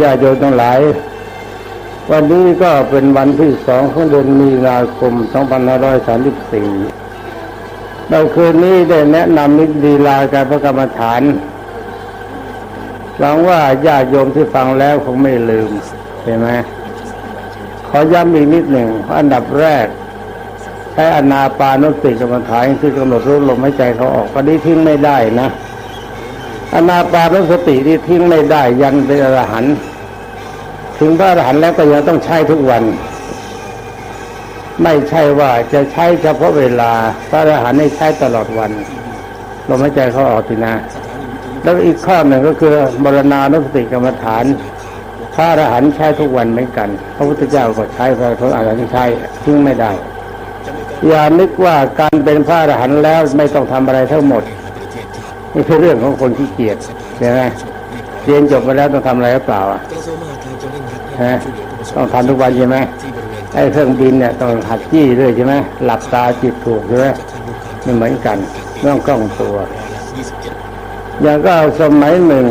ญาติโยมทั้งหลาย วันนี้ก็เป็นวันที่สองของเดือนมีนาคม 2534เราคืนนี้ได้แนะนำนิดีลาการพระกรรมฐานหวังว่าญาติโยมที่ฟังแล้วคงไม่ลืมใช่ไหมขอย้ำอีกนิดหนึ่งอันดับแรกใช้อนาปานุสติกรรมฐานคือกำหนดรู้ลมหายใจเขาออกก็นี้ทิ้งไม่ได้นะ อนาปานุสติที่ทิ้งไม่ได้ยันเป็นอรหันต์ถึงพระอรหันต์แล้วก็ยังต้องใช้ทุกวัน ไม่ใช่ว่าจะใช้เฉพาะเวลา พระอรหันต์ให้ใช้ตลอดวันลมหายใจเขาออกทีนะ แล้วอีกข้อหนึ่งก็คือมรณานุสติกรรมฐาน พระอรหันต์ใช้ทุกวันเหมือนกัน พระพุทธเจ้าก็ใช้พระพุทธอรหันต์ใช้ทิ้งไม่ได้ อย่านึกว่าการเป็นพระอรหันต์แล้วไม่ต้องทำอะไรทั้งหมด นี่คือเรื่องของคนที่เกียจใช่ไหมเรียนจบมาแล้วต้องทำอะไรหรือเปล่าอะฮะต้องทำทุกวันใช่ไหมไอ้เครื่องบินเนี่ยต้องหัดจี้ด้วยใช่ไหมหลับตาจิตถูกใช่ไหมนี่เหมือนกันต้องกล้องตัว อย่างก็สมัยหนึ่ง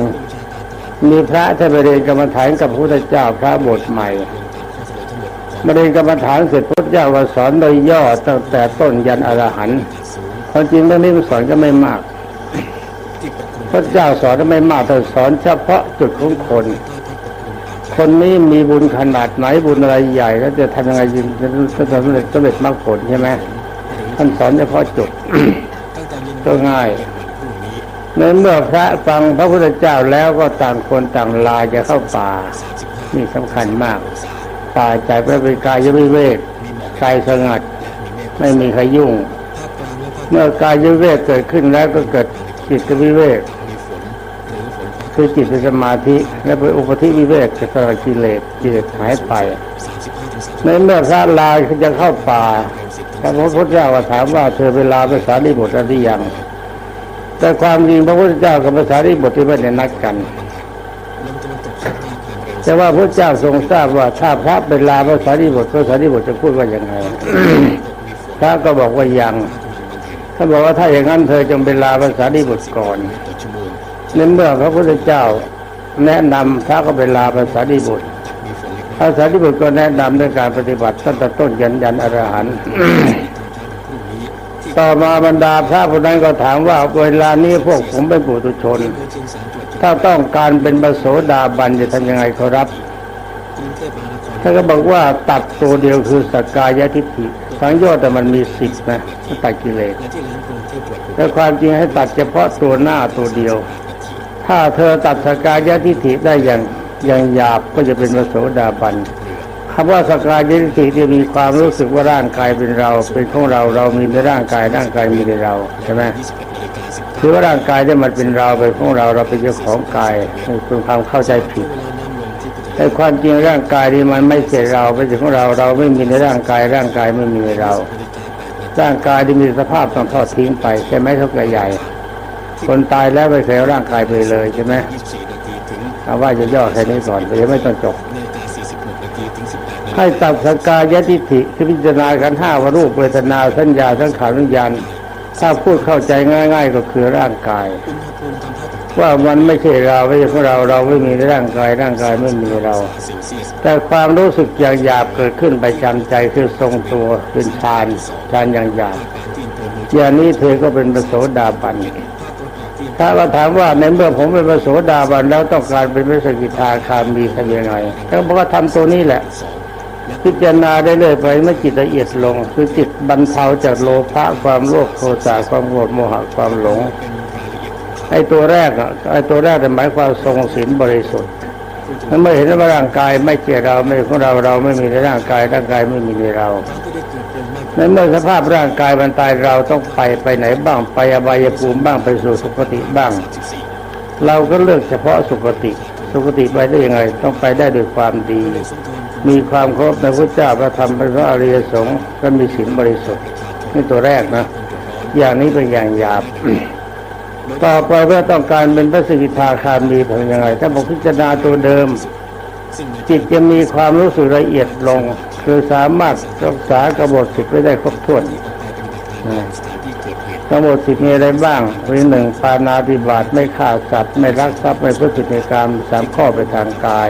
มีพระท่านไปเรียนกรรมฐานกับพระพุทธเจ้าพระบทใหม่มาเรียนกรรมฐานเสร็จพระเจ้าก็สอนโดยย่อตั้งแต่ต้นยันอรหันต์ความจริงเรื่องนี้มันสอนก็ไม่มาก ระเจ้าสอนไม่มากแต่สอนเฉพาะจุดของคน คนนี้มีบุญขนาดไหนบุญอะไรใหญ่แล้วจะทำยังไงจึงจะสำเร็จสำเร็จมรรคผลใช่ไหมท่านสอนเฉพาะจุดก็ง่ายในเมื่อพระฟังพระพุทธเจ้าแล้วก็ต่างคนต่างลาจะเข้าป่า นี่สำคัญมาก ป่าใจพระเป็นกายวิเวกกายสงัด ไม่มีใครยุ่ง เมื่อกายวิเวกเกิดขึ้นแล้วก็เกิดจิตวิเวก คือจิตเป็นสมาธิและเป็นอุปธิวิเวกจะสละกิเลสกิเลสหายไปในเมื่อพระลาจะเข้าป่าพระพุทธเจ้าก็ถามว่าเธอเวลาภาษาลิบุตรหรือยัง แต่ความจริงพระพุทธเจ้ากับภาษาลิบุตรที่ไม่ได้นัดกัน แต่ว่าพระเจ้าทรงทราบว่าถ้าพระเป็นลาภาษาลิบุตรภาษาลิบุตรจะพูดว่าอย่างไงพระก็บอกว่ายังท่านบอกว่าถ้าอย่างนั้นเธอจงเป็นลาภาษาลิบุตรก่อน ในเมื่อพระพุทธเจ้าแนะนำพระก็เป็นลาภาษาลิบุตรภาษาลิบุตรก็แนะนำด้วยการปฏิบัติตั้งแต่ต้นยันยันอรหันต์ต่อมาบรรดาพระผู้นั้นก็ถามว่าเวลานี้พวกผมเป็นปุถุชน ถ้าต้องการเป็นปโสดาบันจะทำยังไงขอรับท่านก็บอกว่าตัดตัวเดียวคือสกกายทิฏฐิสังโยชน์แต่มันมีสิบนะตัดกิเลสแต่ความจริงให้ตัดเฉพาะตัวหน้าตัวเดียว ถ้าเธอตัดสกายทิฏฐิได้อย่างอย่างหยาบก็จะเป็นปโสดาบันคำว่าสกายทิฏฐิที่มีความรู้สึกว่าร่างกายเป็นเรา เป็นของเราเรามีในร่างกายร่างกายมีในเราใช่ไหมคือว่าร่างกายที่มันเป็นเราเป็นของเราเราเป็นเจ้าของกายเป็นความเข้าใจผิดแต่ความจริงร่างกายนี้มันไม่ใช่เราเป็นของเราเราไม่มีในร่างกายร่างกายไม่มีในเรา ร่างกายที่มีสภาพต้องทอดทิ้งไปใช่ไหมทุกข์ใหญ่ คนตายแล้วไม่เคยเอาร่างกายไปเลยใช่ไหมเอาว่าจะย่อแค่นี้ก่อนแต่ยังไม่ต้องจบ ให้ตัดสกายทิฏฐิคือพิจารณาขันธ์ห้าวรูปเวทนาสัญญาสังขารวิญญาณถ้าพูดเข้าใจง่าย ๆ ก็คือร่างกาย ว่ามันไม่ใช่เราไม่ใช่ของเราเราไม่มีร่างกายร่างกายไม่มีเรา แต่ความรู้สึกอย่างหยาบเกิดขึ้นไปจำใจคือทรงตัวเป็นฌานฌานอย่างหยาบอย่างนี้เธอก็เป็นปโสดาบัน ถ้าเราถามว่าในเมื่อผมเป็นพระโสดาบันแล้วต้องการเป็นพระสกิทาคามีทำยังไงเขาบอกว่าทำตัวนี้แหละ พิจารณาได้เลยไปเมื่อจิตละเอียดลง คือจิตบรรเทาจากโลภะความโลภโทสะความโกรธโมหะความหลงไอ้ตัวแรกอะไอ้ตัวแรกหมายความทรงศีลบริสุทธิ์มันไม่เห็นว่าร่างกายไม่เกี่ยเราไม่ของเราเราไม่มีในร่างกายร่างกายไม่มีในเรา ในเมื่อสภาพร่างกายมันตายเราต้องไปไปไหนบ้างไปอบายภูมิบ้างไปสู่สุคติบ้าง เราก็เลือกเฉพาะสุคติ สุคติไปได้ยังไง ต้องไปได้ด้วยความดี มีความเคารพในพระเจ้าพระธรรมพระอริยสงฆ์ก็มีศีลบริสุทธิ์นี่ตัวแรกนะ อย่างนี้เป็นอย่างหยาบต่อไปเมื่อต้องการเป็นพระสกิทาคามีทำยังไง ถ้าบอกพิจารณาตัวเดิม จิตจะมีความรู้สึกละเอียดลง คือสามารถรักษากบฏสิทธิ์ไว้ได้ครบถ้วนนะทั้งหมดสิบมีอะไรบ้างวิหนึ่งปานาติบาตไม่ฆ่าสัตว์ไม่รักทรัพย์ไม่พูดผิดในกรรมสามข้อไปทางกาย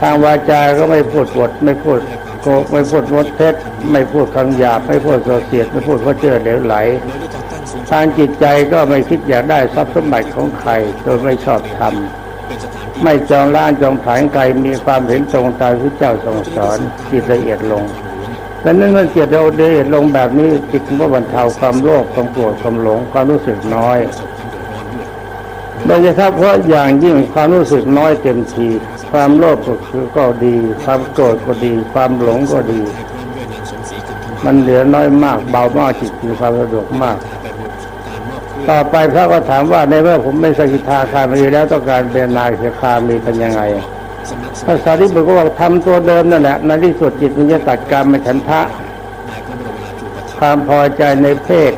ทางวาจาก็ไม่พูดบทไม่พูดโกไม่พูดมดเท็จไม่พูดคำหยาบไม่พูดโสเสียดไม่พูดข้อเชื่อเหลวไหล ทางจิตใจก็ไม่คิดอยากได้ทรัพย์สมบัติของใครโดยไม่ชอบธรรม ไม่จองล้านจองผานไกลมีความเห็นตรงตามที่เจ้าทรงสอนจิตละเอียดลงและนั่นเมื่อจิตเราละเอียดลงแบบนี้จิตก็บรรเทาความโลภความโกรธความหลงความรู้สึกน้อยโดยเฉพาะเพราะอย่างยิ่งความรู้สึกน้อยเต็มที ความโลภก็คือก็ดี ความโกรธก็ดี ความหลงก็ดี มันเหลือน้อยมากเบามากจิตมีความสะดวกมาก ต่อไปพระก็ถามว่าในเมื่อผมไม่สกิทาคามีแล้วต้องการเป็นนาคคามีเป็นยังไงพระสารีบุตรก็บอกทำตัวเดิมนั่นแหละในที่สุดจิตมันจะตัดการมฉันทะความพอใจในเพศ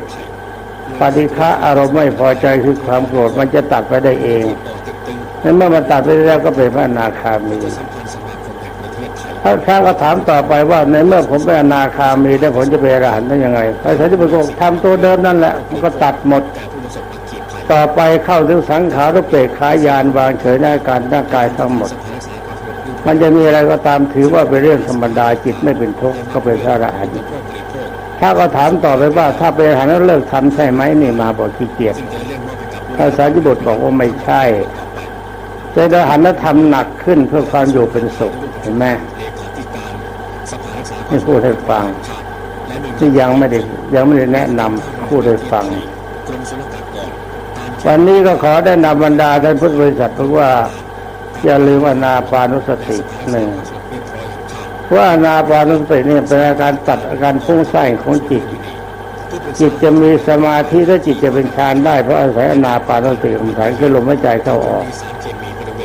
ปฏิฆะอารมณ์ไม่พอใจคือความโกรธมันจะตัดไปได้เองในเมื่อมันตัดไปได้แล้วก็เป็นพระอนาคามีพระพระก็ถามต่อไปว่าในเมื่อผมเป็นอนาคามีแล้วผมจะเป็นอรหันต์ได้ยังไงพระสารีบุตรก็บอกทำตัวเดิมนั่นแหละมันก็ตัดหมด ต่อไปเข้าถึงสังขารุเปกขายานวางเฉยหน้าการหน้ากายทั้งหมด มันจะมีอะไรก็ตามถือว่าเป็นเรื่องธรรมดาจิตไม่เป็นทุกข์ก็เป็นพระอรหันต์ถ้าก็ถามต่อไปว่า ถ้าเป็นอรหันต์แล้วเลิกทำใช่ไหมนี่มาบอกขี้เกียจพระสารีบุตรบอกว่าไม่ใช่เป็นอรหันต์แล้วทำหนักขึ้นเพื่อความอยู่เป็นสุขเห็นไหมนี่พูดให้ฟังที่ยังไม่ได้ยังไม่ได้แนะนำพูดให้ฟัง วันนี้ก็ขอได้นำบรรดาท่านพุทธบริษัทเพราะว่า อย่าลืมอนาปานุสติหนึ่งว่าอนาปานุสติเนี่ยเป็นอาการตัดอาการฟุ้งซ่านของจิต จิตจะมีสมาธิและจิตจะเป็นฌานได้เพราะอาศัยอนาปานุสติของฐานคือลมหายใจเข้าออก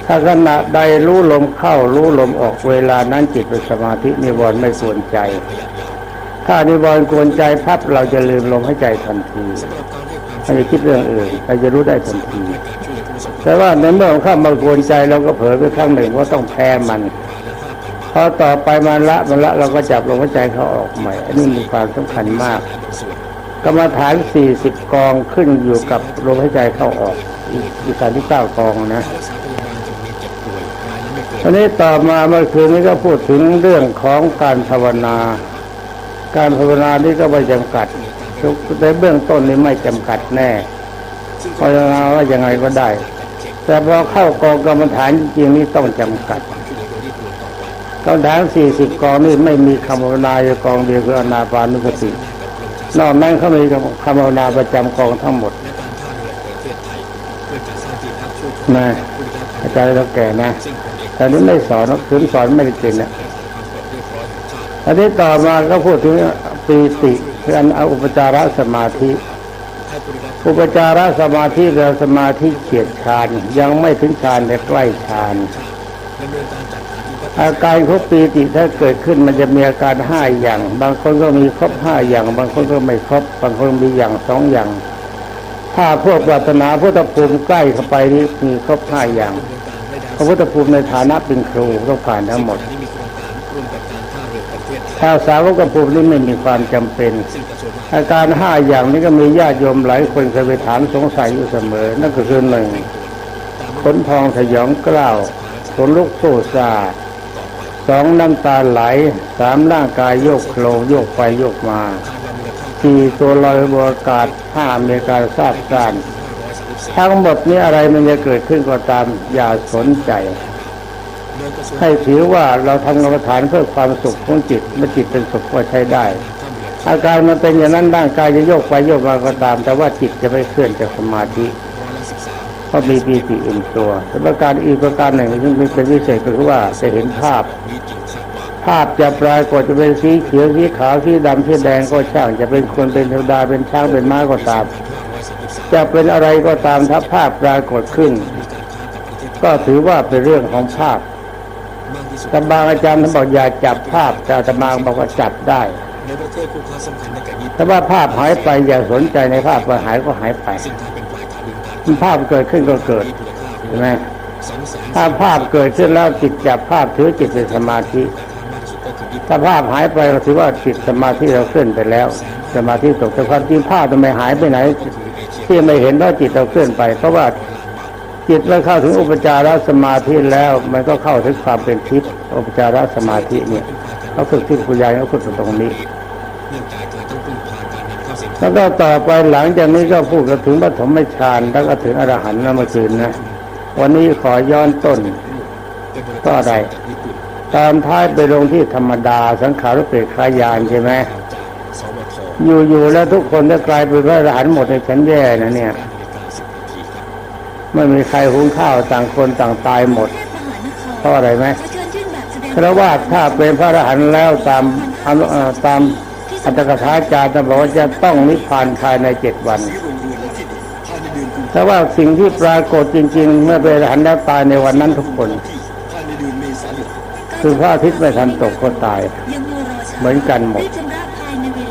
ถ้าขณะใดรู้ลมเข้ารู้ลมออกเวลานั้นจิตเป็นสมาธินิวรณ์ไม่กวนใจ ถ้านิวรณ์กวนใจพับเราจะลืมลมหายใจทันที ไม่จะคิดเรื่องอื่นเราจะรู้ได้ทันทีแต่ว่าในเมื่อเข้ามากวนใจเราก็เผลอไปครั้งหนึ่งว่าต้องแพ้มันพอต่อไปมันละมันละเราก็จับลมหายใจเขาออกใหม่ อันนี้มีความสำคัญมาก กรรมฐานสี่สิบกองขึ้นอยู่กับลมหายใจเข้าออกอีกสามที่เก้ากองนะอันนี้ต่อมาเมื่อคืนนี้ก็พูดถึงเรื่องของการภาวนา การภาวนานี่ก็ไม่จำกัด ทุกในเบื้องต้นนี่ไม่จำกัดแน่ภาวนาว่ายังไงก็ได้ แต่พอเข้ากองกรรมฐานจริงนี่ต้องจำกัดกรรมฐานสี่สิบกองนี่ไม่มีคำภาวนาอยู่กองเดียวคืออนาปานุสตินอกนั้นเขามีคำภาวนาประจำกองทั้งหมดนะอาจารย์เราแก่นะแต่นี้ไม่สอนคืนสอนไม่ได้จริงนะอันนี้ต่อมาก็พูดถึงปีติ คืออันอุปจารสมาธิ อุปจารสมาธิเราสมาธิเฉียดฌานยังไม่ถึงฌานแต่ใกล้ฌานอาการของปีติถ้าเกิดขึ้นมันจะมีอาการห้าอย่าง บางคนก็มีครบห้าอย่าง บางคนก็ไม่ครบ บางคนมีอย่างสองอย่าง ถ้าพวกปรารถนาพุทธภูมิใกล้เข้าไปนี่มีครบห้าอย่างพระพุทธภูมิในฐานะเป็นครูต้องผ่านทั้งหมด ถ้าสาวกภูมินี่ไม่มีความจำเป็น อาการห้าอย่างนี้ก็มีญาติโยมหลายคนเคยไปถามสงสัยอยู่เสมอ นั่นก็คือหนึ่งขนพองสยองกล้าวขนลุกโซซาสองน้ำตาไหลสามร่างกายโยกโคลงโยกไปโยกมาสี่ตัวลอยบนอากาศห้ามีการทราบซ่านทั้งหมดนี้อะไรมันจะเกิดขึ้นก็ตามอย่าสนใจ ให้ถือว่าเราทำกรรมฐานเพื่อความสุขของจิตเมื่อจิตเป็นสุขก็ใช้ได้ อาการมันเป็นอย่างนั้นร่างกายจะโยกไปโยกมาก็ตาม แต่ว่าจิตจะไม่เคลื่อนจากสมาธิเพราะมีปีติอิ่มตัวแต่ประการอีกประการหนึ่งซึ่เป็นพิเศษก็คือว่าจะเห็นภาพ ภาพจะปรากฏจะเป็นสีเขียวสีขาวสีดำสีแดงก็ช่าง จะเป็นคนเป็นเทวดาเป็นช้างเป็นม้าก็ตาม จะเป็นอะไรก็ตามถ้าภาพปรากฏขึ้น ก็ถือว่าเป็นเรื่องของภาพ ต่บางอาจารย์ท่านบอกอย่าจับภาพ แต่อาตมาบอกว่าจับได้แต่ว่าภาพหายไปอย่าสนใจในภาพว่าหายก็หายไปภาพเกิดขึ้นก็เกิดใช่ไหมถ้าภาพเกิดขึ้นแล้วจิตจับภาพถือจิตเป็นสมาธิ ถ้าภาพหายไปก็ถือว่าจิตสมาธิเราเคลื่อนไปแล้ว สมาธิตกแต่ความจริงภาพทำไมหายไปไหน ที่ไม่เห็นว่าจิตเราเคลื่อนไปเพราะว่า จิตเมื่อเข้าถึงอุปจารสมาธิแล้ว มันก็เข้าถึงความเป็นทิพย์อุปจารสมาธิเนี่ยเขาฝึกที่ปุญญาเขาฝึกตรงนี้แล้วก็ต่อไปหลังจากนี้ก็พูดกันถึงปฐมฌานแล้วก็ถึงอรหันต์นะเมื่อคืนนะวันนี้ขอย้อนต้นก็อะไรตามท้ายไปลงที่ธรรมดาสังขารรุปเปกขายานใช่ไหมอยู่ๆแล้วทุกคนจะกลายเป็นพระอรหันต์หมดในฉันแย่นะเนี่ย ไม่มีใครหุงข้าวต่างคนต่างตายหมดเพราะอะไรไหมเพราะว่าถ้าเป็นพระอรหันต์แล้วตามอนุเอ่อตามอัตถกถาจารย์จะบอกว่าจะต้องนิพพานภายในเจ็ดวันแต่ว่าสิ่งที่ปรากฏจริง ๆ เมื่อเป็นอรหันต์แล้วตายในวันนั้นทุกคนคือพระอาทิตย์ไม่ทันตกก็ตาย เหมือนกันหมด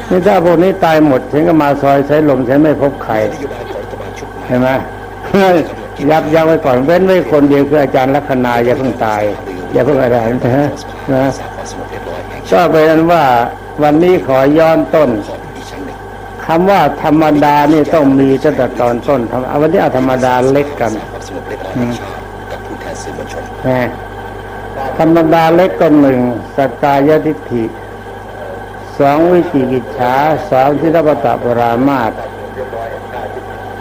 นี่ถ้าพวกนี้ตายหมดฉันก็มาซอยใช้ลมฉันไม่พบใครเห็นไหม ยับยั้งไว้ก่อนเว้นไว้คนเดียวคืออาจารย์ลัคนาอย่าเพิ่งตาย อย่าเพิ่งอะไรนะนะก็เป็นนั้นว่าวันนี้ขอย้อนต้นคำว่าธรรมดานี่ต้องมีตั้งแต่ตอนต้นทำเอาวันนี้เอาธรรมดาเล็กกันธรรมดาเล็กก็หนึ่งสกายทิฏฐิสองวิจิกิจฉาสามทิฏฐปตปรามาต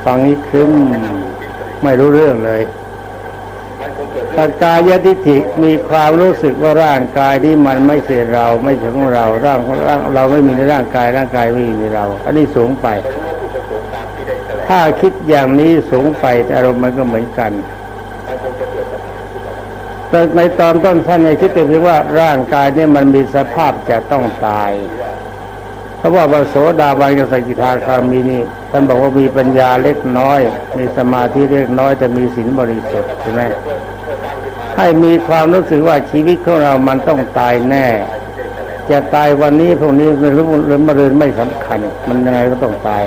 ฟังนี้ครึ้ม ไม่รู้เรื่องเลยสกกายทิฏฐิมีความรู้สึกว่าร่างกายที่มันไม่ใช่เราไม่ใช่ของเราร่างร่างเราไม่มีในร่างกายร่างกายไม่มีในเรา อันนี้สูงไป ถ้าคิดอย่างนี้สูงไปแต่อารมณ์มันก็เหมือนกันแต่ในตอนต้นท่านในคิดเป็นเพียงว่าร่างกายเนี่ยมันมีสภาพจะต้องตายเพ ราะว่าพระโสดาบันกับสกิทาคามีนี่ท่านบอกว่ามีปัญญาเล็กน้อย มีสมาธิเล็กน้อยแต่มีศีลบริสุทธิ์ใช่ไหมให้มีความรู้สึกว่าชีวิตของเรามันต้องตายแน่ จะตายวันนี้พวกนี้หรือหรือมะรืนไม่สำคัญ มันยังไงก็ต้องตาย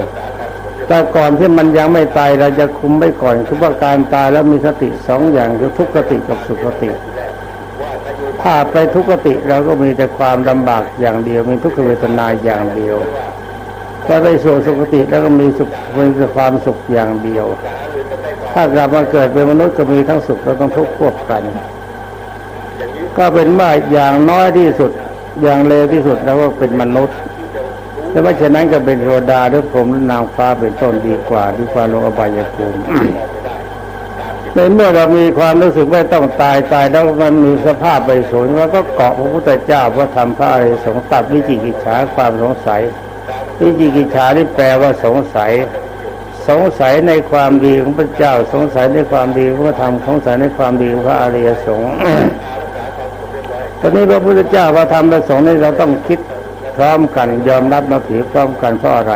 แต่ก่อนที่มันยังไม่ตายเราจะคุมไว้ก่อนคือว่าการตายแล้วมีสติสองอย่างคือทุกขติกับสุขติ ถ้าไปทุกขติเราก็มีแต่ความลำบากอย่างเดียวมีทุกขเวทนาอย่างเดียวถ้าไปสู่สุขติแล้วก็มีสุขมีแต่ความสุขอย่างเดียว ถ้ากลับมาเกิดเป็นมนุษย์ก็มีทั้งสุขและทั้งทุกข์ควบกัน ก็เป็นว่าอย่างน้อยที่สุดอย่างเลวที่สุดแล้วก็เป็นมนุษย์แต่ว่าฉะนั้นก็เป็นเทวดาหรือผมหรือนางฟ้าเป็นต้นดีกว่าดีกว่าลงอบายภูมิ ในเมื่อเรามีความรู้สึกว่าต้องตายตายแล้วมันมีสภาพไปสูญแล้วก็เกาะพระพุทธเจ้าพระธรรมพระอริยสงฆ์ตัดวิจิกิจฉาความสงสัย วิจิกิจฉาที่แปลว่าสงสัย สงสัยในความดีของพระเจ้า สงสัยในความดีของพระธรรมสงสัยในความดีของพระอริยสงฆ์ตอนนี้พระพุทธเจ้าพระธรรมพระสงฆ์นี่เราต้องคิดพร้อมกันยอมรับมาถือพร้อมกันเพราะอะไร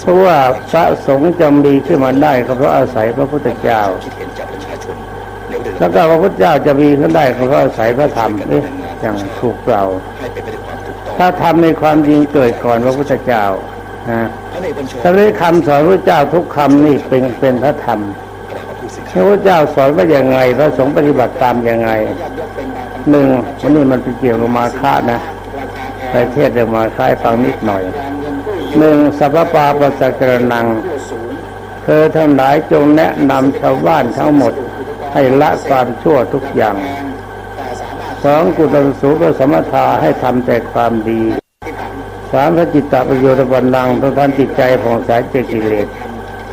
เพราะว่าพระสงฆ์จะมีขึ้นมาได้ก็เพราะอาศัยพระพุทธเจ้าแล้วก็พระพุทธเจ้าจะมีขึ้นได้ก็เพราะอาศัยพระธรรมนี่อย่างถูกเราถ้าทำในความจริงเกิดก่อนพระพุทธเจ้านะถ้าได้คำสอนพระเจ้าทุกคำนี่เป็นเป็นพระธรรมพระพุทธเจ้าสอนว่าอย่างไง พระสงฆ์ปฏิบัติตามอย่างไงหนึ่งวันนี้มันเป็นเกี่ยวกับมาฆะนะไปเทศเรื่องมาฆะให้ฟังนิดหน่อย หนึ่งสัพพปาปัสสะกรนัง เธอทั้งหลายจงแนะนำชาวบ้านทั้งหมดให้ละความชั่วทุกอย่างสองกุศลสูปสมถาให้ทำแต่ความดีสามพระจิตตประโยชน์บันลังทุกท่านจิตใจผ่องใสเจดกิเลส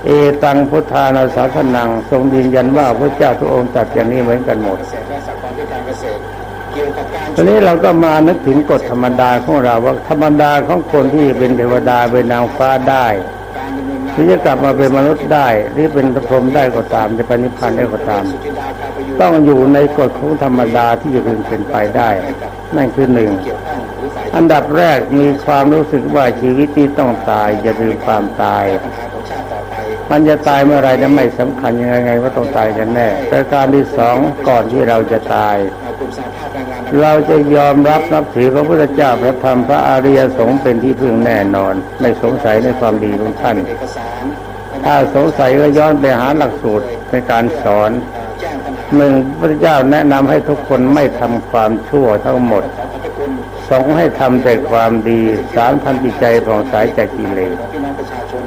เอตังพุทธานาสาสนังทรงยืนยันว่าพระเจ้าทุกองค์ตัดอย่างนี้เหมือนกันหมด ตอนนี้เราก็มานึกถึงกฎธรรมดาของเราว่าธรรมดาของคนที่เป็นเทวดาเป็นนางฟ้าได้หรือจะกลับมาเป็นมนุษย์ได้หรือเป็นพรหมได้ก็ตามจะเป็นนิพพานได้ก็ตาม ต้องอยู่ในกฎของธรรมดาที่จะพึงเป็นไปได้ นั่นคือหนึ่งอันดับแรกมีความรู้สึกว่าชีวิตนี้ต้องตายอย่าลืมความตาย มันจะตายเมื่อไรจะไม่สำคัญยังไงไงว่าต้องตายกันแน่ประการที่สองก่อนที่เราจะตาย เราจะยอมรับนับถือพระพุทธเจ้าพระธรรมพระอริยสงฆ์เป็นที่พึ่งแน่นอน ไม่สงสัยในความดีของท่าน ถ้าสงสัยก็ย้อนไปหาหลักสูตรในการสอนหนึ่งพระเจ้าแนะนำให้ทุกคนไม่ทำความชั่วทั้งหมดสองให้ทำแต่ความดีสามทำจิตใจผ่องใสจากกิเลสองประชาชน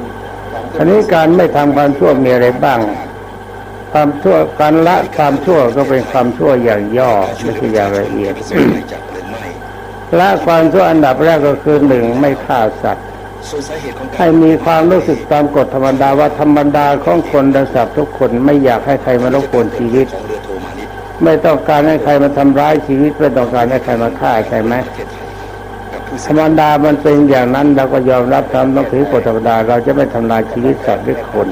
ของทีนี้การไม่ทำความชั่วมีอะไรบ้าง ความชั่วการละความชั่วก็เป็นความชั่วอย่างย่อไม่ใช่อย่างละเอียดจับหรือไม่ละความชั่วอันดับแรกก็คือหนึ่งไม่ฆ่าสัตว์ส่วนสาเหตุของการให้มีความรู้สึกตามกฎธรรมดาว่าธรรมดาของคนและสัตว์ทุกคนไม่อยากให้ใครมารบกวนชีวิตของเรือโทมานิดไม่ต้องการให้ใครมาทำร้ายชีวิตไม่ต้องการให้ใครมาฆ่าใช่ไหมประเทศไทยกับผู้ธเสีรยรมดามันเป็นอย่างนั้นเราก็ยอมรับทำต้องถือกฎธรรมดา เราจะไม่ทำลายชีวิตสัตว์หรือคน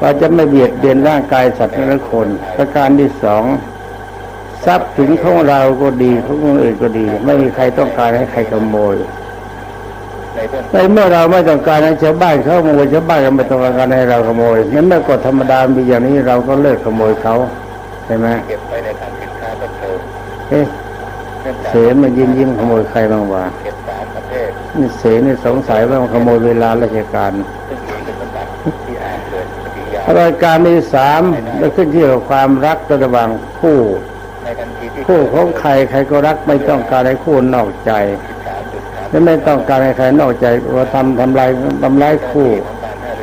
เราจะไม่เบียดเบียนร่างกายสัตว์หรือคน ประการที่สองทรัพย์สินของเราก็ดีของคนอื่นก็ดี ไม่มีใครต้องการให้ใครขโมยในเมื่อเราไม่ต้องการให้ชาวบ้านเขาขโมยชาวบ้านก็ไม่ต้องการให้เราขโมยนั้นเมื่อกฎธรรมดามีอย่างนี้เราก็เลิกขโมยเขาใช่ไหมเก็บไว้ในทางสินค้าต้นเติมเอ๊ะเสืองจากเสมันยิ้มยิ้มขโมยใครบ้างวะนี่เสนี่สงสัยว่ามันขโมยเวลาราชการ รายการที่สามได้ขึ้นที่กับความรักระหว่างคู่ คู่ของใครใครก็รักไม่ต้องการให้คู่นอกใจและไม่ต้องการให้ใครนอกใจว่าทำทำลายทำลายคู่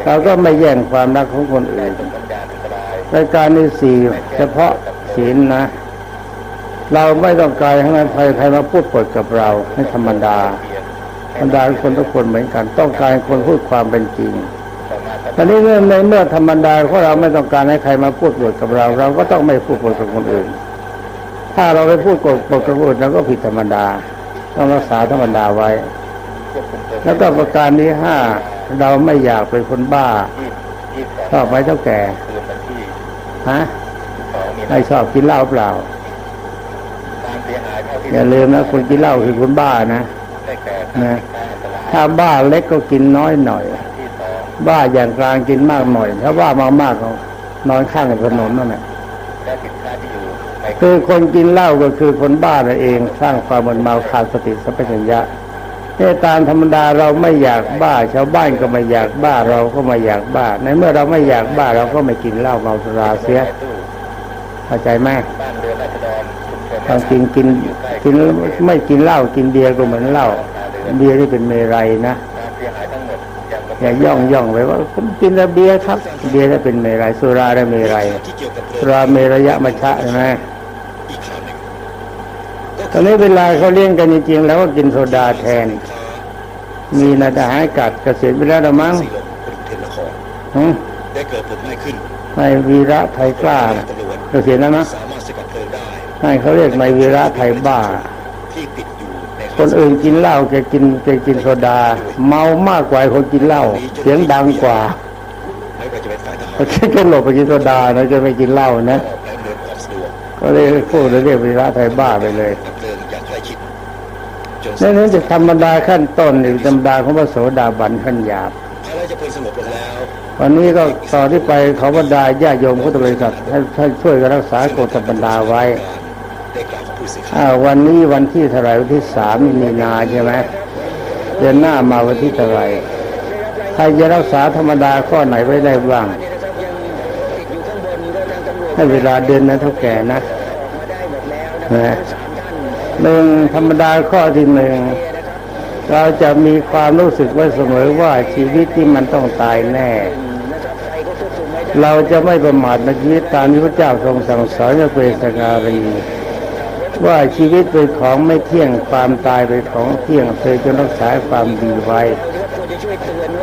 เราก็ไม่แย่งความรักของคนอื่นรายการที่สี่เฉพาะศีลนะเราไม่ต้องการให้ใครใครมาพูดปดกับเราให้ธรรมดาธรรมดาคนทุกคนเหมือนกัน ต้องการคนพูดความเป็นจริง ตอนนี้เมื่อในเมื่อธรรมดาของเราไม่ต้องการให้ใครมาพูดปดกับเรา เราก็ต้องไม่พูดปดกับคนอื่น ถ้าเราไปพูดปดกับคนอื่นเราก็ผิดธรรมดา ต้องรักษาธรรมดาไว้ แล้วก็ประการที่ห้าเราไม่อยากเป็นคนบ้าชอบไหมเท่าแก่ฮะไม่ชอบกินเหล้าเปล่าอย่าลืมนะคนกินเหล้าคือคนบ้านะนะถ้าบ้าเล็กก็กินน้อยหน่อย บ้าอย่างกลางกินมากหน่อย ถ้าบ้ามากๆก็นอนข้างถนนนั่นแหละและสินค้าที่อยู่ในคือคนกินเหล้าก็คือคนบ้านั่นเอง สร้างความมึนเมาขาดสติสัมปชัญญะเนี่ยตามธรรมดาเราไม่อยากบ้า ชาวบ้านก็ไม่อยากบ้าเราก็ไม่อยากบ้า ในเมื่อเราไม่อยากบ้าเราก็ไม่กินเหล้าเมาสุราเสียตู้เข้าใจไหมบ้านเรือนราษฎรชุมชนความจริงกินกินไม่กินเหล้ากินเบียร์ก็เหมือนเหล้าเบียร์ที่เป็นเมรัยนะ อย่าย่องย่องไปว่าผมกินแต่เบียร์ครับ เบียร์ถ้าเป็นเมรัยสุราได้เมรัยที่เกี่ยวกับสุราเมระยะมัชชะใช่ไหมอีกข่าวหนึ่งตอนนี้เวลาเขาเลี้ยงกันจริงๆแล้วก็กินโซดาแทน มีนาทหารกัดเกษียณไปแล้วละมั้งสีลมกรุงเทพนครหึได้เกิดเพลิงไหม้ขึ้นนายวีระไทยกล้าน่ะตำรวจเกษียณแล้วนะสามารถสกัดเพลิงได้นายเขาเรียกนายวีระไทยบ้าที่ติดอยู่ใน คนอื่นกินเหล้าแกกินแกกินโซดา เมามากกว่าคนกินเหล้าเสียงดังกว่าไม่ว่าจะเป็นฝ่ายทหารเพราะฉะนั้นก็หลบไปกินโซดานะจะไม่กินเหล้านะก็เลยพูดเรียกวีระไทยบ้าไปเลยดับเพลิงอย่นนั่นจะธรรมดาขั้นต้นหรือธรรมดาของพระโสดาบันขั้นหยาบวันนี้ก็ต่อที่ไปขอบรรดาญาโยมพุทธบริษัทให้ให้ช่วยกันรักษากฎธรรมดาไว้ วันนี้วันที่เท่าไรวันที่สามมีนาใช่ไหมเดือนหน้ามาวันที่เท่าไรใครจะรักษาธรรมดาข้อไหนไว้ได้บ้าง ให้เวลาเดือนนะเท่าแก่นะนะหนึ่งธรรมดาข้อที่หนึ่งเราจะมีความรู้สึกไว้เสมอว่าชีวิตที่มันต้องตายแน่ เราจะไม่ประมาทในชีวิตตามที่พระเจ้าทรงสั่งสอนในเปสการี ว่าชีวิตเป็นของไม่เที่ยงความตายเป็นของเที่ยงเธอจะรักษาความดีไว้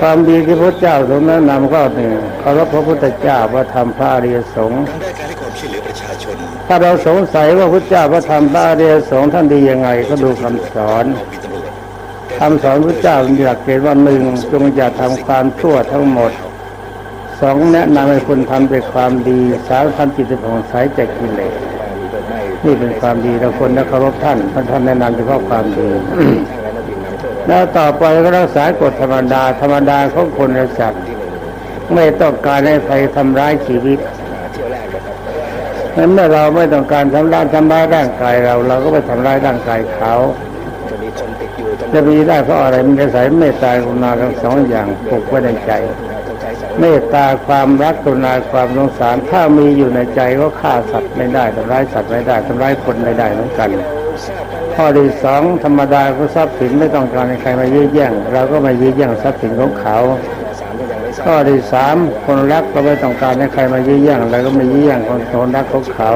ความดีที่พระเจ้าทรงแนะนำก็หนึ่งเคารพพระพุทธเจ้าพระธรรมพระอริยสงฆ์ทางด้านการให้ความช่วยเหลือประชาชนถ้าเราสงสัยว่าพระเจ้าพระธรรมพระอริยสงฆ์ท่านดียังไงก็ดูคำสอนกองบินตำรวจคำสอนพระเจ้ามีหลักเกณฑ์ว่าหนึ่งจงอย่าทำความชั่วทั้งหมดสองแนะนำให้คนทำแต่ความดีสามทำจิตให้ผ่องใสจากกิเลส นี่เป็นความดีเราคนนะเคารพท่านท่านท่านแนะนำเฉพาะความดีแล้วต่อไปก็รักษากฎธรรมดาธรรมดาของคนและสัตว์ไม่ต้องการให้ใครทำร้ายชีวิตนั้นเมื่อเราไม่ต้องการทำร้ายทำร้ายร่างกายเรา เราก็ไปทำร้ายร่างกายเขาจะมีได้เพราะอะไรมันจะใส่เมตตากรุณาทั้งสองอย่างปกไว้ในใจ เมตตาความรักกรุณาความสงสาร ถ้ามีอยู่ในใจก็ฆ่าสัตว์ไม่ได้ทำร้ายสัตว์ไม่ได้ทำร้ายคนไม่ได้เหมือนกัน ข้อที่สองธรรมดาก็ทรัพย์สินไม่ต้องการให้ใครมายื้อแย่งเราก็ไม่ยื้อแย่งทรัพย์สินของเขา ข้อที่สามคนรักก็ไม่ต้องการให้ใครมายื้อแย่งเราก็ไม่ยื้อแย่งคนคนรักของเขา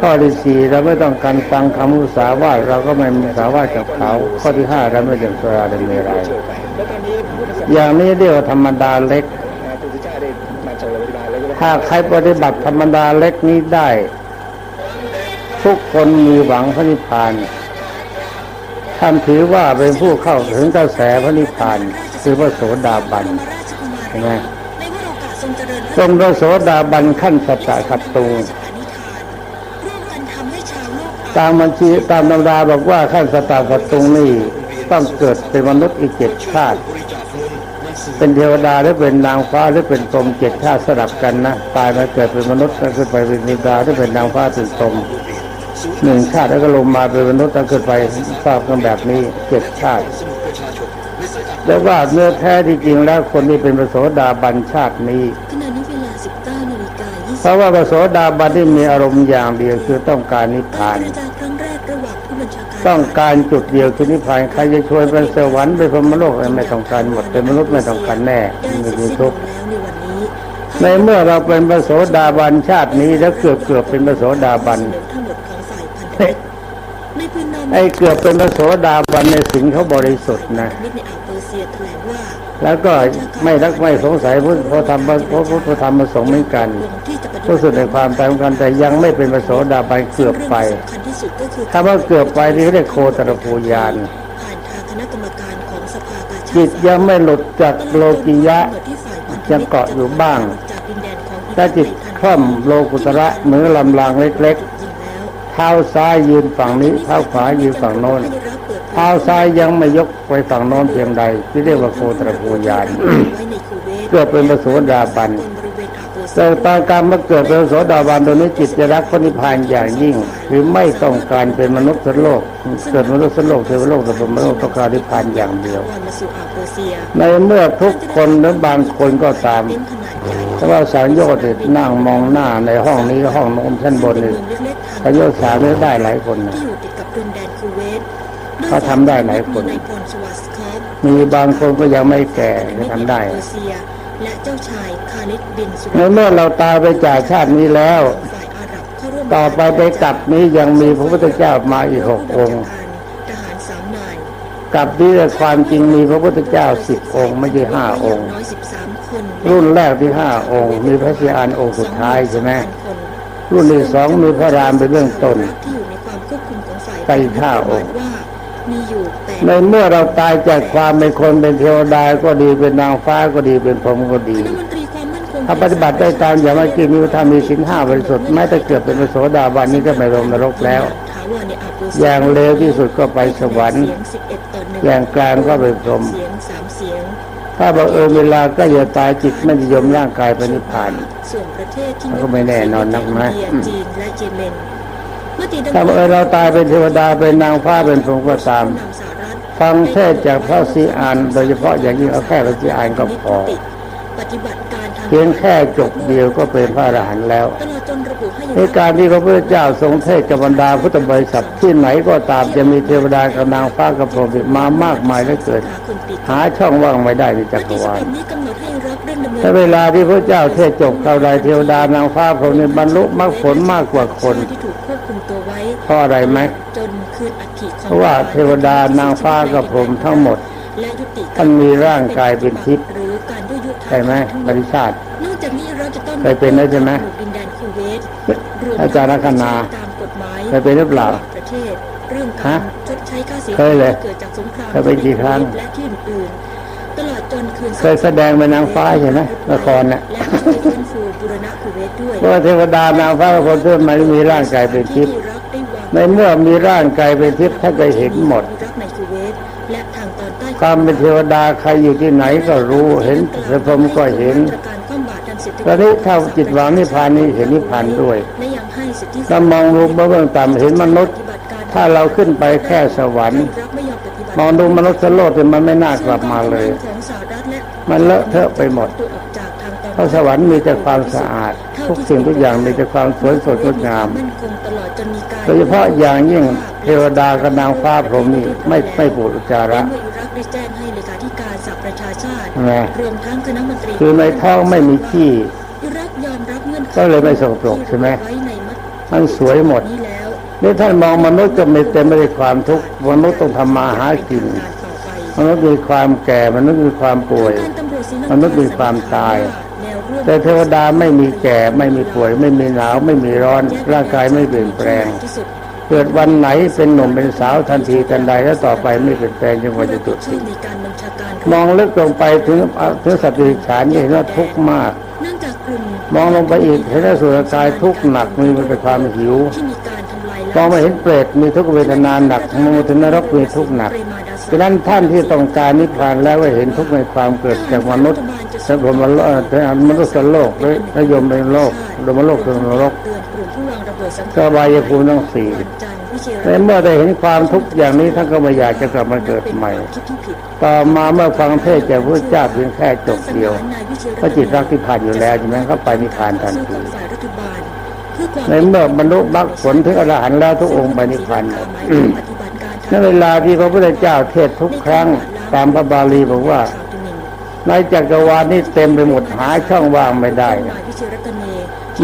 ข้อที่สี่เราไม่ต้องการฟังคำมุสาวาทเราก็ไม่มุสาวาทกับเขา ข้อที่ห้าเราไม่ดื่มสุราดื่มเมรัย อย่างนี้เรียกว่าธรรมดาเล็ก ถ้าใครปฏิบัติธรรมดาเล็กนี้ได้ ทุกคนมีหวังพระนิพพานท่านถือว่าเป็นผู้เข้าถึงกระแสพระนิพพานคือพระโสดาบันเห็นไหมทรงพระโสดาบันขั้นสัจจะขัดตูสถานิทานร่วมกันทำให้ชาวโลกตามบัญชีตามตำราบอกว่าขั้นสัจจะขัดตูนี่ต้องเกิดเป็นมนุษย์อีกเจ็ดชาติ เป็นเทวดาหรือเป็นนางฟ้าหรือเป็นพรหมเจ็ดชาติสลับกันนะตายมาเกิดเป็นมนุษย์แล้วขึ้นไปเป็นเทวดาหรือเป็นนางฟ้าเป็นพรหมหนึ่งชาติแล้วก็ลงมาเป็นมนุษย์แล้วขึ้นไปทราบกันแบบนี้เจ็ดชาติแต่ว่าเนื้อแท้ที่จริงแล้วคนนี้เป็นพระโสดาบันชาตินี้เพราะว่าพระโสดาบันที่มีอารมณ์อย่างเดียวคือต้องการนิพพาน ต้องการจุดเดียวคือนิพพานใครจะช่วยเป็นสวรรค์ไปพรหมโลกอะไรไม่ต้องการหมดเป็นมนุษย์ไม่ต้องการแน่ไม่มีทุกข์ในวันนี้ในเมื่อเราเป็นพระโสดาบันชาตินี้แล้วเกือบเกือบเป็นพระโสดาบัน ไอ้เกือบเป็นพระโสดาบันในสิ่งเขาบริสุทธิ์นะมิตรในอ่าวเปอร์เซียแถลงว่าแล้วก็ไม่รักไม่สงสัยพุทธพระธรรมพระพุทธธรรมประสงค์เหมือนกันลงที่จะปฏิรู้สึกในความตายเหมือนกันแต่ยังไม่เป็นพระโสดาบันเกือบไปเรื่องที่สำคัญที่สุดก็คือถ้าว่าเกือบไปนี่เขาเรียกโคตรภูยานผ่านทางคณะกรรมการของสภากาชาติจิตยังไม่หลุดจากโลกิยะที่ฝ่ายพันธมิตรยังเกาะอยู่บ้างจากดินแดนของถ้าจิตคล่อมโลกุตระเหมือนลำรางเล็กจริงแล้วๆเท้าซ้ายยืนฝั่งนี้เท้าขวายืนฝั่งโน้นเท้าซ้ายยังไม่ยกไปฝั่งโน้นเพียงใด ที่เรียกว่าโคตรภูยานเกิดเป็นพระโสดาบันแต่ตอนการมาเกิดเป็นพระโสดาบันตัวนี้จิตจะรักพระนิพพานอย่างยิ่งคือไม่ต้องการเป็นมนุษย์สโลก เกิดมนุษย์สโลกเทวโลกแต่เป็นมนุษย์ต้องการนิพพานอย่างเดียว ในเมื่อทุกคนหรือบางคนก็ตาม เป็นขนาดใหญ่แต่ว่าสารโยชน์เนี่ยนั่งมองหน้าในห้องนี้ห้องโน้นชั้นบนนี่เมืองเล็กๆทางสารโยชน์สามนี่ได้หลายคนนะที่อยู่ติดกับดินแดนคูเวตเขาทำได้หลายคนมีนายพลสวัสดิ์คอฟมีบางคนก็ยังไม่แก่จะทำได้เปอร์เซียและเจ้าชายคาลิดบินสุในเมื่อเราตายไปจากชาตินี้แล้วฝ่ายอาหรับเข้าร่วมต่อไปไปกลับนี้ยังมีพระพุทธเจ้ามาอีกหกองค์ทหารสามนายกลับนี้ความจริงมีพระพุทธเจ้าสิบองค์ไม่ใช่ห้าองค์ น้อยสิบสามคนรุ่นแรกที่ห้าองค์ มีพระศรีอานองค์สุดท้ายใช่ไหมคนรุ่นที่สองมีพระรามเป็นเบื้องต้นที่อยู่ในความควบคุมของฝ่ายไปห้าองค์ว่ามีอยู่แปดในเมื่อเราตายจากความเป็นคนเป็นเทวดาก็ดีเป็นนางฟ้าก็ดีเป็นพรหมก็ดีคณะมนตรีความมั่นคงถ้าปฏิบัติได้ตามอย่างเมื่อกี้มีธรรมมีสินห้าบริสุทธิ์แม้แต่เกิดเป็นพระโสดาบันนี้ก็ไม่ลงนรกแล้วถาวรในอาโปอย่างเลวที่สุดก็ไปสวรรค์เสียงสิบเอ็ดต่อหนึ่งอย่างกลางก็ไปพรหม เสียงสามเสียงถ้าบังเอิญเวลาก็อย่าตายจิตไม่นิยมร่างกายไปนิพพานส่วนประเทศที่มันก็ไม่แน่นอนนักนะอินเดียจีนและเยเมนเมื่อตีดังถ้าบังเอิญเราตายเป็นเทวดาเป็นนางฟ้าเป็นพรหมก็ตามผู้นำสหรัฐฟังเทศน์จากพระศรีอานโดยเฉพาะอย่างยิ่งเอาแค่พระศรีอานก็พอปฏิบัติการทางเพียงแค่จบเดียวก็เป็นพระอรหันต์แล้ว ในการที่พระพุทธเจ้าทรงเทศกับบรรดาพุทธบริษัทที่ไหนก็ตามจะมีเทวดากับนางฟ้ากับพรหมมามากมายเหลือเกินหาคนติดหาช่องว่างไม่ได้ในจักรวาลถ้าเวลาที่พระเจ้าเทศจบเข้าใดเทวดานางฟ้าพรหมบรรลุมรรคผลมากกว่าคนเพราะอะไรไหมเพราะว่าเทวดานางฟ้ากับพรหมทั้งหมดท่านมีร่างกายเป็นทิพย์ใช่ไหมปริชาตินอกจากนี้เราจะต้องเคยเป็นแล้วใช่ไหม ดินแดนคูเวตรวมอาจารย์ลัคนาตามกฎหมายเคยเป็นหรือเปล่าประเทศเรื่องกาฮะรชดใช้ค่าเสียเคยเลยที่เกิดจากสงครามเคยเป็นกี่ครั้งและที่อื่นๆตลอดจนคืนเคยแสดงเป็นนางฟ้าใช่ไหมละครน่ะและต้องไปฟื้นฟูบูรณะคูเวตด้วยเพราะว่าเทวดานางฟ้ากับพรหมทุกมันมีร่างกายเป็นทิพย์ที่รักได้วางในเมื่อมีร่างกายเป็นทิพย์ท่านก็เห็นหมดรักในคูเวตและทางตอนใต้ความเป็นเทวดาใครอยู่ที่ไหนก็รู้เห็นพระพรหมก็เห็นมา ตรการคว่ำบาตรทางเศรษฐกิจตอนนี้ถ้าจิตหวังนิพพานนี้เห็นนิพพานด้วยและยังให้สิทธิถ้ามองรูปเบื้องต่ำเห็นมนุษย์ปฏิบัติการถ้าเราขึ้นไปแค่สวรรค์รับไม่ยอมปฏิบัติมองดูมนุษย์โลกแต่มันไม่น่ากลับมาเลยของสหรัฐและมันเลอะเทอะไปหมดตัวออกจากทางตอนเพราะสวรรค์มีแต่ความสะอาดททุกสิ่งทุกอย่างมีแต่ความสวยสดงดงามมั่นคงตลอดจนมีการโดยเฉพาะอย่างยิ่งเทวดากับนางฟ้าพรหมนี่ไม่ไม่ปวดอุจจาระ นะรวมทั้งคณะมนตรีคือในท้องไม่มีขี้อิรักยอมรับเงื่อนไขก็เลยไม่สกปรกใช่ไหมไว้ในมติมันสวยหมดนี้แล้วนี่ท่านมองมนุษย์ก็ไม่เต็มไปด้วยความทุกข์มนุษย์ต้องทำมาหากินการต่อไปมนุษย์มีความแก่มนุษย์มีความป่วยการตำรวจศรีลังกมนุษย์มีความตายแนวร่วมแต่เทวดาไม่มีแก่ไม่มีป่วย ไม่มีหนาวไม่มีร้อนร่างกายไม่เปลี่ยนแปลงที่สุด เกิดวันไหนเป็นหนุ่มเป็นสาวทันทีทันใดแล้วต่อไปไม่เปลี่ยนแปลงจนกว่าจะจุดชื่สิ้อนในการบัญชาการมองลึกลงไปถึงถึงสัตว์ดิฉานจะเห็นว่าทุกข์มากเนื่องจากกลุ่มมองลงไปอีกเห็นว่าส่วนกายทุกข์หนักมีมันเป็นความหิวที่มีการทำลายมองไม่เห็นเปรตมีทุกขเวทนาหนักมองถึงนรกมีทุกข์หนักฉะนั้นท่านที่ต้องการนิพพานแล้วก็เห็นทุกข์ในความเกิดจากมนุษย์สัพพมโลกมนุษย์โลกและนยมเป็นโลกดมโลกคือนรกเตือนกลุ่ม ผู้วางระเบิดสังก็อบายภูมิทั้งสี่จันทร์วิเชียรในเมื่อได้เห็นความทุกข์อย่างนี้ท่านก็ไม่อยากจะกลับมาเกิดใหม่คิดที่ผิดต่อมาเมื่อฟังเทศน์จากพระเจ้าเพียงแค่จบเดียวพระจิตรักที่ผ่านอยู่แล้วใช่ไหมเขาไปนิพพานทันทีฝ่ายรัฐบาลเพื่อความในเมื่อบรรลุมรรคผลถึงอรหันต์แล้วทุกองค์ไปนิพพานหมดอืมปฏิบัติการในเวลาที่พระพุทธเจ้าเทศน์ทุกครั้งตามพระบาลีบอกว่าในจักรวาลนี้เต็มไปหมดหาช่องว่างไม่ได้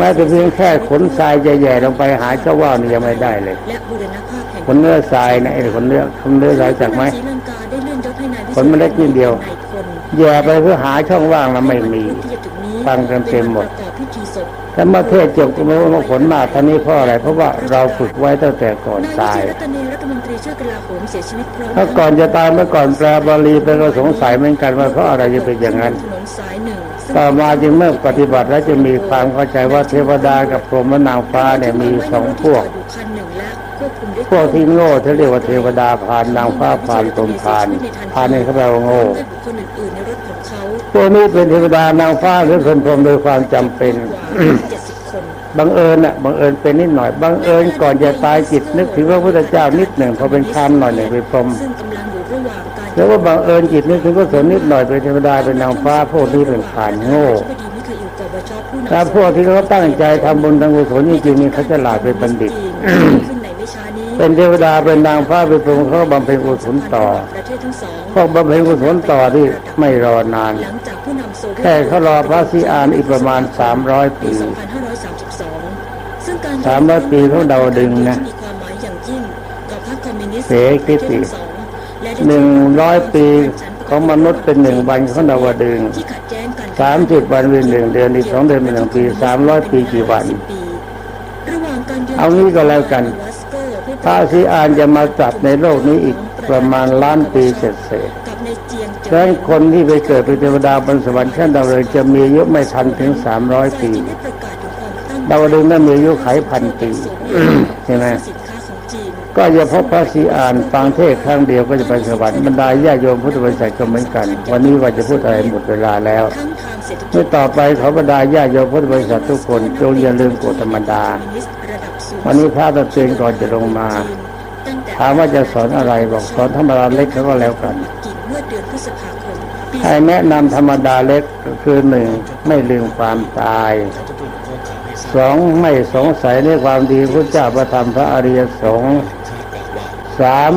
นะนายวิเชียรรัตเนแม้แต่เพียงแค่ขนทรายใหญ่ๆลงไปหาช่องว่างนี่ยังไม่ได้เลยและบูรณภาพแห่งขนเนื้อทรายนะไอ้ขนเนื้อขนเนื้อทรายจากไหมศรีลังกาได้เลื่อนยศให้นายวิขนมันเล็กนิดเดียวนายพลแย่ไปเพื่อหาช่องว่างแล้วไม่มีที่จะถึงนี้ฟังกันเต็มหมดประกอบพิธีศพแต่เมื่อเทศน์จบก็ไม่รู้ว่าผลมากท่านี้เพราะอะไร เพราะว่าเราฝึกไว้ตั้งแต่ก่อนนายตายวิเชียรรัตเนรัฐมนตรีช่วยกลาโหมเสียชีวิตพร้อมถ้าก่อนจะตายเมื่อก่อนแปลบาลีเป็นก็สงสัยเหมือนกันว่าเพราะอะไรจะเป็นอย่างนั้น ต่อมาจึงเมื่อปฏิบัติแล้วจะมีความเข้าใจว่าเทวดากับพรหมและนางฟ้าเนี่ยมีสองพวกอยู่คันหนึ่งและควบคุมด้วยพวกที่โง่ที่เรียกว่าเทวดาพานนางฟ้าพานตนพานพานนี่เขาแปลว่าโง่และบุคคลอื่นๆในรถของเขาพวกนี้เป็นเทวดานางฟ้าหรือคนพรหมโดยความจำเป็นกว่าเจ็ดสิบคนบังเอิญน่ะบังเอิญเป็นนิดหน่อยบังเอิญก่อนจะตายจิตนึกถึงพระพุทธเจ้านิดหนึ่งพอเป็นคามหน่อยหนึ่งเป็นพรหม แล้วก็บังเอิญจิตนึกถึงพระสนนิดหน่อยเป็นเทวดาเป็นนางฟ้าพวกนี้เป็นผ่านโง่ธิบดีมิคาอิลกอบชผู้นำถ้าพวกที่เขาตั้งใจทำบุญทำกุศลจริงๆนี่เขาจะหลาดเป็นบัณฑิตขึ้นในไม่ช้านี้เป็นเทวดาเป็นนางฟ้าเป็นพรหมเขาก็บำเพ็ญกุศลต่อประเทศทั้งสองพวกบำเพ็ญกุศลต่อที่ไม่รอนานหลังจากผู้นำโซเวียตแค่เขารอพระศรีอานอีกประมาณ300ปีปี2532ซึ่งการ300ปีเขาเดาดึงนะมีความหมายอย่างยิ่งต่อพรรคคอมมิวนิสต์เสกติ หนึ่งร้อยปีของมนุษย์เป็นหนึ่งวันของดาวดึงส์ที่ขัดแย้งกันสามสิบวันเป็นหนึ่งเดือนอีกสองเดือนเป็นหนึ่งปีสามร้อยปีกี่วันระหว่างการยืนเอางี้ก็แล้วกันวัสโก้ผู้พระศรีอานจะมาจับในโลกนี้อีกประมาณล้านปีเศษเศษกับในเจียงๆดังนั้นคนที่ไปเกิดเป็นเทวดาบนสวรรค์ชั้นดาวดึงส์จะมีอายุไม่ทันถึงสามร้อยปีได้ประกาศถึงความตั้งดาวดึงส์นั้นมีอายุไขพันปีใช่ไหม ก็จะพบพระศรีอานฟังเทศครั้งเดียวก็จะไปสวรรค์บรรดาญาโยมพุทธบริษัทก็เหมือนกัน วันนี้ว่าจะพูดอะไรหมดเวลาแล้วเมื่อต่อไปขอบรรดาญาโยมพุทธบริษัททุกคนจงอย่าลืมกฎธรรมดา วันนี้พระตะเตือนก่อนจะลงมา ถามว่าจะสอนอะไรบอกสอนธรรมดาเล็กก็แล้วกันให้แนะนำธรรมดาเล็กคือหนึ่งไม่ลืมความตายสองไม่สงสัยในความดีพระเจ้าประธรรมพระอริยสงฆ์ สาม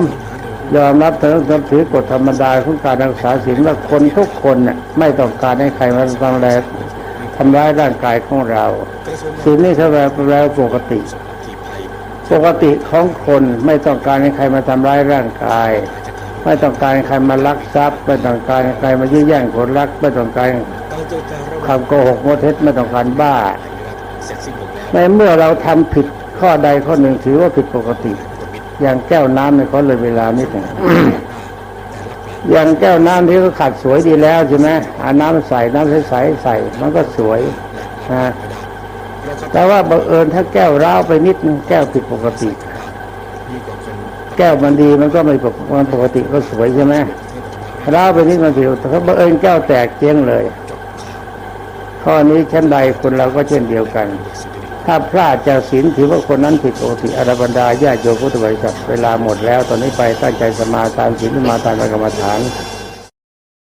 ยอมรับถือถือกฎธรรมดาของการรักษาศีลว่าคนทุกคนน่ะไม่ต้องการให้ใครมาทำร้ายทำร้ายร่างกายของเราศีลนี่แสดงแล้วปกติ ปกติของคนไม่ต้องการให้ใครมาทำร้ายร่างกาย ไม่ต้องการให้ใครมาลักทรัพย์ ไม่ต้องการให้ใครมายื้อแย่งคนรักไม่ต้องการคำโกหกโมเท็จไม่ต้องการบ้าในเมื่อเราทำผิดข้อใดข้อหนึ่งถือว่าผิดปกติ อย่างแก้วน้ำเนี่ยเขาเลยเวลานิดหนึ่งอย่างแก้วน้ำที่เขาขัดสวยดีแล้วใช่ไหมอาน้ำใส่น้ำใสๆใส่มันก็สวยนะแต่ว่าบังเอิญถ้าแก้วร้าวไปนิดนึงแก้วผิดปกติ แก้วมันดีมันก็ไม่ปกมันปกติก็สวยใช่ไหมร้าวไปนิดมันผิดแต่ถ้าบังเอิญแก้วแตกเจ๊งเลย ข้อนี้ชั้นใดคนเราก็เช่นเดียวกัน ถ้าพลาดจากศีลถือว่าคนนั้นผิดโอติอรบรรดาญาโยพุทธบริษัทเวลาหมดแล้ว ตอนนี้ไปตั้งใจสมาทานศีลสมาทานกรรมฐาน